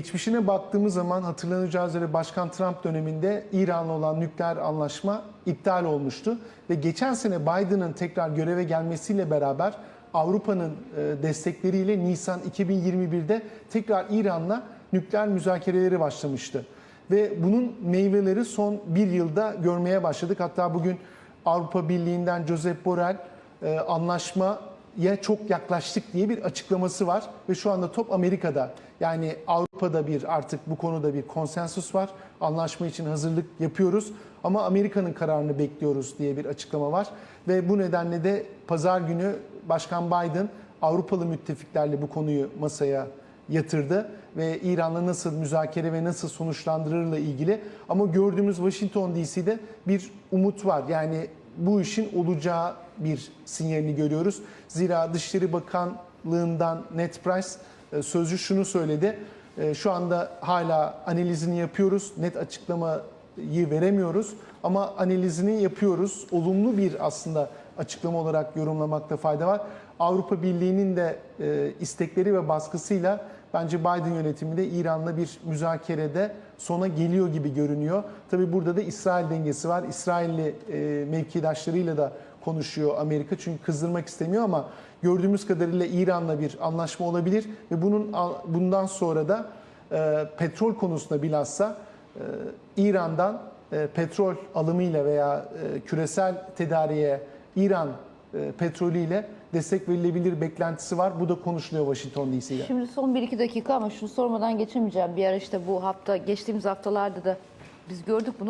Geçmişine baktığımız zaman hatırlanacağı üzere Başkan Trump döneminde İran'la olan nükleer anlaşma iptal olmuştu. Ve geçen sene Biden'ın tekrar göreve gelmesiyle beraber Avrupa'nın e, destekleriyle Nisan 2021'de tekrar İran'la nükleer müzakereleri başlamıştı. Ve bunun meyveleri son bir yılda görmeye başladık. Hatta bugün Avrupa Birliği'nden Josep Borrell e, anlaşmaya çok yaklaştık diye bir açıklaması var. Ve şu anda top Amerika'da. Yani Avrupa'da bir artık bu konuda bir konsensus var. Anlaşma için hazırlık yapıyoruz. Ama Amerika'nın kararını bekliyoruz diye bir açıklama var. Ve bu nedenle de pazar günü Başkan Biden Avrupalı müttefiklerle bu konuyu masaya yatırdı ve İran'la nasıl müzakere ve nasıl sonuçlandırırla ilgili ama gördüğümüz Washington DC'de bir umut var. Yani bu işin olacağı bir sinyalini görüyoruz. Zira Dışişleri Bakanlığı'ndan Ned Price e, sözcü şunu söyledi. E, Şu anda hala analizini yapıyoruz. Net açıklamayı veremiyoruz ama analizini yapıyoruz. Olumlu bir aslında açıklama olarak yorumlamakta fayda var. Avrupa Birliği'nin de e, istekleri ve baskısıyla bence Biden yönetimi de İran'la bir müzakerede sona geliyor gibi görünüyor. Tabi burada da İsrail dengesi var. İsrailli e, mevkidaşlarıyla da konuşuyor Amerika çünkü kızdırmak istemiyor ama gördüğümüz kadarıyla İran'la bir anlaşma olabilir ve bunun bundan sonra da e, petrol konusunda bilhassa e, İran'dan e, petrol alımıyla veya e, küresel tedariğe İran e, petrolüyle destek verilebilir beklentisi var. Bu da konuşuluyor Washington DC'de. Şimdi son 1-2 dakika ama şunu sormadan geçemeyeceğim. Bir ara işte bu hafta, geçtiğimiz haftalarda da biz gördük bunu.